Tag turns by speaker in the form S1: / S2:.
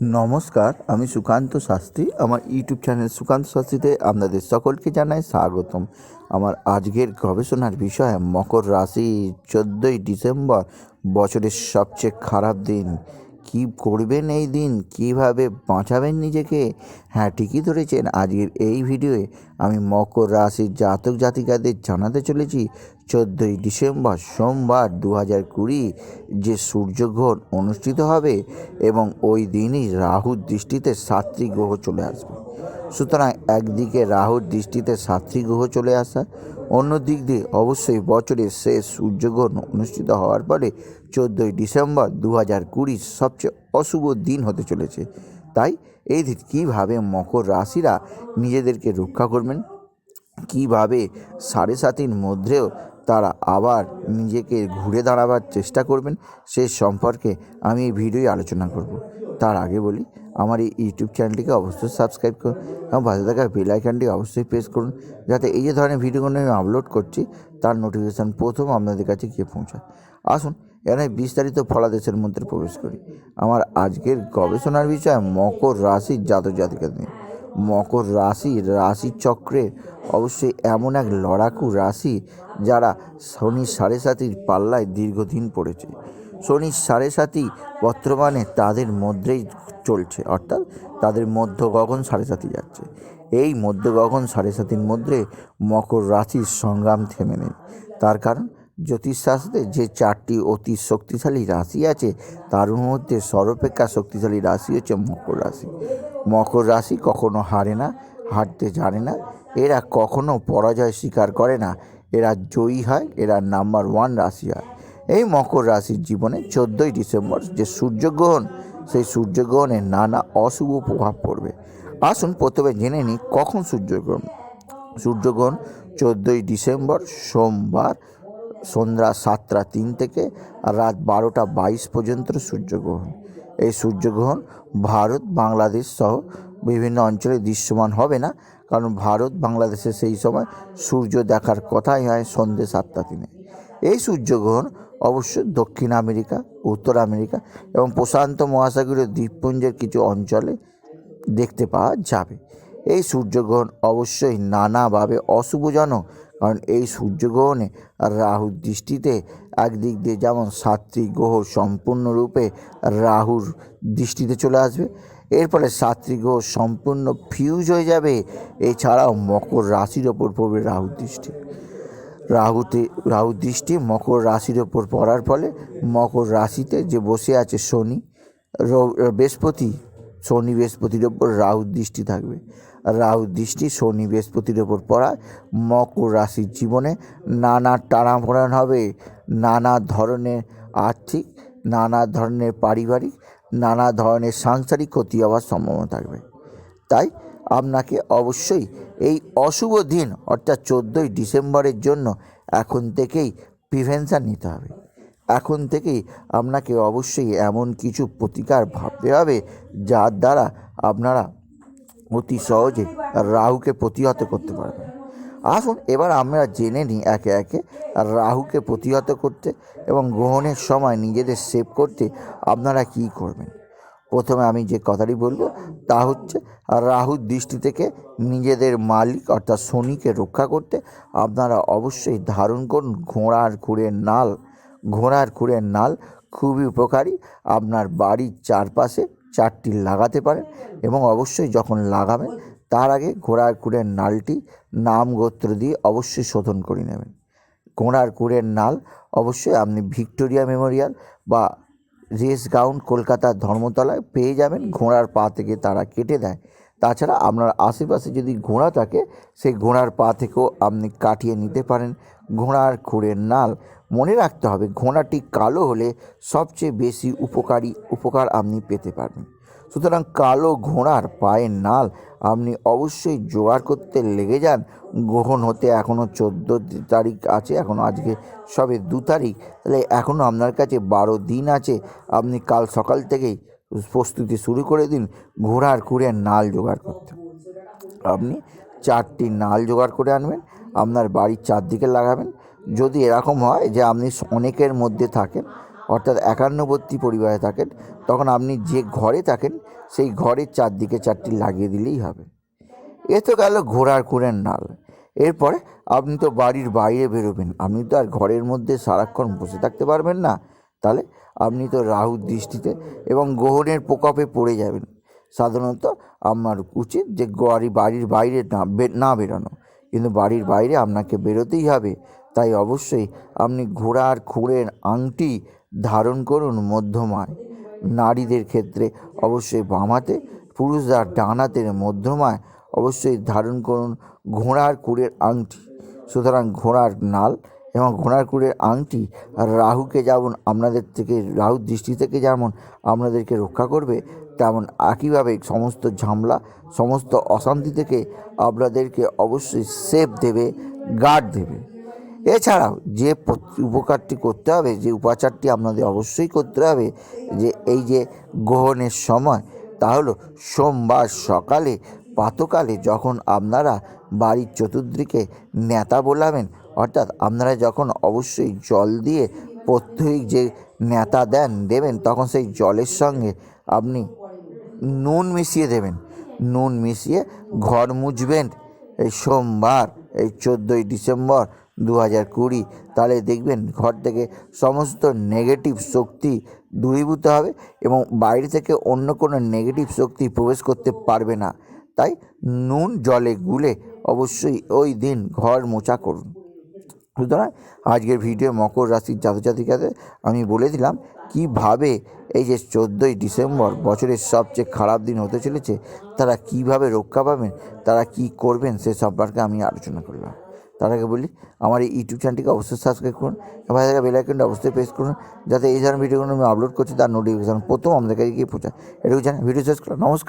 S1: নমস্কার, আমি সুকান্ত শাস্ত্রী। আমার ইউটিউব চ্যানেল সুকান্ত শাস্ত্রীতে আপনাদের সকলকে জানাই স্বাগতম। আমার আজকের গবেষণার বিষয়, মকর রাশি, চোদ্দোই ডিসেম্বর, বছরের সবচেয়ে খারাপ দিন। কী করবেন এই দিন? কীভাবে বাঁচাবেন নিজেকে? হ্যাঁ ঠিকই ধরেছেন। আজকের এই ভিডিওয়ে আমি মকর রাশির জাতক জাতিকাদের জানাতে চলেছি। চোদ্দোই ডিসেম্বর সোমবার দু হাজার কুড়ি যে সূর্যগ্রহণ অনুষ্ঠিত হবে এবং ওই দিনই রাহুর দৃষ্টিতে সাত্রী গ্রহ চলে আসবে। সুতরাং একদিকে রাহুর দৃষ্টিতে সাত্রী গ্রহ চলে আসা অন্য দিক দিয়ে অবশ্যই বছরের শেষ সূর্যগ্রহণ অনুষ্ঠিত হওয়ার পরে চোদ্দোই ডিসেম্বর দু হাজার কুড়ির সবচেয়ে অশুভ দিন হতে চলেছে। তাই এই দিন কীভাবে মকর রাশিরা নিজেদেরকে রক্ষা করবেন, কীভাবে সাড়ে সাতির মধ্যেও তারা আবার নিজেকে ঘুরে দাঁড়াবার চেষ্টা করবেন সে সম্পর্কে আমি এই ভিডিওয় আলোচনা করব। তার আগে বলি, আমার এই ইউটিউব চ্যানেলটিকে অবশ্যই সাবস্ক্রাইব করুন এবং পাশে থাকা বেল আইকনটি অবশ্যই প্রেস করুন যাতে এই যে ধরনের ভিডিওগুলো আমি আপলোড করছি, তার নোটিফিকেশান প্রথম আপনাদের কাছে গিয়ে পৌঁছায়। আসুন, এখানে বিস্তারিত ফলাদেশের মধ্যে প্রবেশ করি। আমার আজকের গবেষণার বিষয় মকর রাশির জাতক জাতিকা নিয়ে। মকর রাশি রাশি চক্রে অবশ্যই এমন এক লড়াকু রাশি যারা শনি সাড়ে সাতির পাল্লায় দীর্ঘদিন পড়েছে। শনি সাড়ে সাতি বর্তমানে তাদের মধ্যেই চলছে, অর্থাৎ তাদের মধ্য গগন সাড়ে সাতি যাচ্ছে। এই মধ্য গগন সাড়ে সাতির মধ্যে মকর রাশির সংগ্রাম থেমে নেই। তার কারণ জ্যোতিষশাস্ত্রে যে চারটি অতি শক্তিশালী রাশি আছে, তার মধ্যে সর্বাপেক্ষা শক্তিশালী রাশি হচ্ছে মকর রাশি। মকর রাশি কখনো হারে না, হারতে জানে না। এরা কখনো পরাজয় স্বীকার করে না। এরা জয়ী হয়, এরা নাম্বার ওয়ান রাশি হয়। এই মকর রাশির জীবনে চোদ্দোই ডিসেম্বর যে সূর্যগ্রহণ, সেই সূর্যগ্রহণের নানা অশুভ প্রভাব পড়বে। আসুন প্রথমে জেনে নিই কখন সূর্যগ্রহণ। সূর্যগ্রহণ চোদ্দোই ডিসেম্বর সোমবার সন্ধ্যা সাতটা তিন থেকে রাত বারোটা বাইশ পর্যন্ত সূর্যগ্রহণ। এই সূর্যগ্রহণ ভারত, বাংলাদেশ সহ বিভিন্ন অঞ্চলে দৃশ্যমান হবে না। কারণ ভারত, বাংলাদেশে সেই সময় সূর্য দেখার কথাই হয় সন্ধ্যে সাতটা দিনে। এই সূর্যগ্রহণ অবশ্য দক্ষিণ আমেরিকা, উত্তর আমেরিকা এবং প্রশান্ত মহাসাগরীয় দ্বীপপুঞ্জের কিছু অঞ্চলে দেখতে পাওয়া যাবে। এই সূর্যগ্রহণ অবশ্যই নানাভাবে অশুভজনক কারণ এই সূর্যগ্রহণে রাহুর দৃষ্টিতে একদিক দিয়ে যেমন সাত্বিক গ্রহ সম্পূর্ণরূপে রাহুর দৃষ্টিতে চলে আসবে, এর ফলে সাত্বিক গ্রহ সম্পূর্ণ ফিউজ হয়ে যাবে। এছাড়াও মকর রাশির ওপর পড়বে রাহুর দৃষ্টি। রাহুতে রাহু দৃষ্টি মকর রাশির ওপর পড়ার ফলে মকর রাশিতে যে বসে আছে শনি বৃহস্পতি, শনি বৃহস্পতির ওপর রাহুর দৃষ্টি থাকবে। রাহু দৃষ্টি, শনি বৃহস্পতির ওপর পড়ায় মকর রাশির জীবনে নানা টানাপোড়ান হবে। নানা ধরনের আর্থিক, নানা ধরনের পারিবারিক, নানা ধরনের সাংসারিক ক্ষতি হওয়ার সম্ভাবনা থাকবে। তাই আপনাকে অবশ্যই এই অশুভ দিন, অর্থাৎ চোদ্দোই ডিসেম্বরের জন্য এখন থেকেই প্রিভেনশান নিতে হবে। এখন থেকেই আপনাকে অবশ্যই এমন কিছু প্রতিকার ভাবতে হবে যার দ্বারা আপনারা অতি সহজে রাহুকে প্রতিহত করতে পারবেন আসুন, এবার আমরা জেনে নিই একে একে রাহুকে প্রতিহত করতে এবং গ্রহণের সময় নিজেদের সেভ করতে আপনারা কী করবেন? প্রথমে আমি যে কথাটি বলব, তা হচ্ছে রাহুর দৃষ্টি থেকে নিজেদের মালিক অর্থাৎ শনিকে রক্ষা করতে আপনারা অবশ্যই ধারণ করুন। ঘোড়ার খুঁড়ের নাল, ঘোড়ার খুঁড়ের নাল খুবই উপকারী। আপনার বাড়ির চারপাশে চারটি লাগাতে পারেন এবং অবশ্যই যখন লাগাবেন, তার আগে ঘোড়ার কুড়ের নালটি নাম গোত্র দিয়ে অবশ্যই শোধন করে নেবেন। ঘোড়ার কুড়ের নাল অবশ্যই আপনি ভিক্টোরিয়া মেমোরিয়াল বা রেস গ্রাউন্ড কলকাতার ধর্মতলায় পেয়ে যাবেন। ঘোড়ার পা থেকে তারা কেটে দেয়। তাছাড়া আপনার আশেপাশে যদি ঘোড়া থাকে, সেই ঘোড়ার পা থেকেও আপনি কাটিয়ে নিতে পারেন। ঘোড়ার খুঁড়ের নাল, মনে রাখতে হবে ঘোড়াটি কালো হলে সবচেয়ে বেশি উপকারী, উপকার আপনি পেতে পারবেন। সুতরাং কালো ঘোড়ার পায়ের নাল আপনি অবশ্যই জোগাড় করতে লেগে যান। গ্রহণ হতে এখনও চোদ্দ তারিখ আছে এখনও আজকে সবে দু তারিখ। তাহলে এখনও আপনার কাছে বারো দিন আছে। আপনি কাল সকাল থেকেই প্রস্তুতি শুরু করে দিন, ঘোড়ার খুঁড়ের নাল জোগাড় করতে। আপনি চারটি নাল জোগাড় করে আনবেন, আপনার বাড়ির চারদিকে লাগাবেন। যদি এরকম হয় যে আপনি অনেকের মধ্যে থাকেন, অর্থাৎ একান্নবর্তী পরিবারে থাকেন, তখন আপনি যে ঘরে থাকেন, সেই ঘরের চারদিকে চারটি লাগিয়ে দিলেই হবে। এ তো গেল ঘোড়ার কুড়ের নাল। এরপরে আপনি তো বাড়ির বাইরে বেরোবেন, আপনি তো আর ঘরের মধ্যে সারাক্ষণ বসে থাকতে পারবেন না। তাহলে আপনি তো রাহুর দৃষ্টিতে এবং গ্রহণের প্রকোপে পড়ে যাবেন। সাধারণত আমার উচিত যে বাড়ি বাড়ির বাইরে না না বেরোনো। কিন্তু বাড়ির বাইরে আপনাকে বেরোতেই হবে। তাই অবশ্যই আপনি ঘোড়ার খুঁড়ের আংটি ধারণ করুন মধ্যমায়। নারীদের ক্ষেত্রে অবশ্যই বাম হাতে পুরুষরা ডান মধ্যমায় অবশ্যই ধারণ করুন ঘোড়ার কুড়ের আংটি। সুতরাং ঘোড়ার নাল এবং ঘোড়ার কুড়ের আংটি রাহুকে যেমন আপনাদের থেকে, রাহুর দৃষ্টি থেকে যেমন আপনাদেরকে রক্ষা করবে, তেমন একইভাবে সমস্ত ঝামলা, সমস্ত অশান্তি থেকে আপনাদেরকে অবশ্যই সেফ দেবে গার্ড দেবে। এছাড়াও যে উপকারটি করতে হবে, যে উপাচারটি আপনাদের অবশ্যই করতে হবে, যে এই যে গ্রহণের সময়, তা হলো সোমবার সকালে প্রাতকালে যখন আপনারা বাড়ির চতুর্দিকে নেতা বোলাবেন অর্থাৎ আপনারা যখন অবশ্যই জল দিয়ে প্রত্যেক যে নেতা দেন, দেবেন, তখন সেই জলের সঙ্গে আপনি নুন মিশিয়ে দেবেন। নুন মিশিয়ে ঘর মুছবেন। এই সোমবার, এই চোদ্দোই ডিসেম্বর দু হাজার কুড়ি, তাহলে দেখবেন ঘর থেকে সমস্ত নেগেটিভ শক্তি দূরীভূত হবে এবং বাইরে থেকে অন্য কোনো নেগেটিভ শক্তি প্রবেশ করতে পারবে না। তাই নুন জলে গুলে অবশ্যই ওই দিন ঘর মোছা করুন। সুতরাং আজকের ভিডিও মকর রাশির জাতজাতিকাদের আমি বলে দিলাম, কীভাবে এই যে চোদ্দোই ডিসেম্বর বছরের সবচেয়ে খারাপ দিন হতে চলেছে, তারা কীভাবে রক্ষা পাবেন, তারা কি করবেন, সে সম্পর্কে আমি আলোচনা করলাম। তার আগে বলি, আমার এই ইউটিউব চ্যানেলটিকে অবশ্যই সাবস্ক্রাইব করুন, এবং বেল আইকনটা অবশ্যই প্রেস করুন, যাতে এই ধরনের ভিডিওগুলো আমি আপলোড করছি, তার নোটিফিকেশন প্রথম আমাদের কাছে গিয়ে পৌঁছায়। এটুকু জানেন ভিডিও শেষ করলাম, নমস্কার।